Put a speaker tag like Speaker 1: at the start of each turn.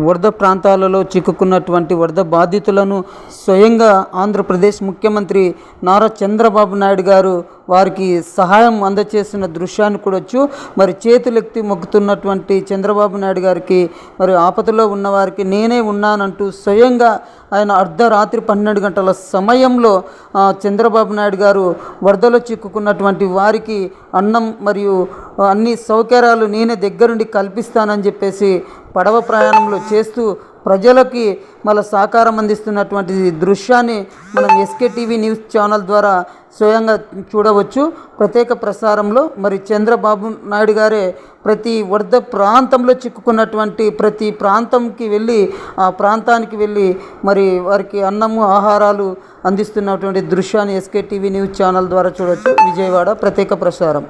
Speaker 1: వరద ప్రాంతాలలో చిక్కుకున్నటువంటి వరద బాధితులను స్వయంగా ఆంధ్రప్రదేశ్ ముఖ్యమంత్రి నారా చంద్రబాబు నాయుడు గారు వారికి సహాయం అందచేసిన దృశ్యాన్ని కూడొచ్చు మరి చేతులెత్తి మొక్కుతున్నటువంటి చంద్రబాబు నాయుడు గారికి మరి ఆపదలో ఉన్నవారికి నేనే ఉన్నానంటూ స్వయంగా ఆయన అర్ధరాత్రి పన్నెండు గంటల సమయంలో చంద్రబాబు నాయుడు గారు వరదలో చిక్కుకున్నటువంటి వారికి అన్నం మరియు అన్ని సౌకర్యాలు నేనే దగ్గరుండి కల్పిస్తానని చెప్పేసి పడవ ప్రయాణంలో చేస్తూ ప్రజలకి మళ్ళీ సహకారం అందిస్తున్నటువంటి దృశ్యాన్ని మనం ఎస్కే టీవీ న్యూస్ ఛానల్ ద్వారా స్వయంగా చూడవచ్చు. ప్రత్యేక ప్రసారంలో మరి చంద్రబాబు నాయుడు గారే ప్రతి వరద ప్రాంతంలో చిక్కుకున్నటువంటి ప్రతి ప్రాంతంకి వెళ్ళి ఆ ప్రాంతానికి వెళ్ళి మరి వారికి అన్నము ఆహారాలు అందిస్తున్నటువంటి దృశ్యాన్ని ఎస్కే టీవీ న్యూస్ ఛానల్ ద్వారా చూడవచ్చు విజయవాడ ప్రత్యేక ప్రసారం.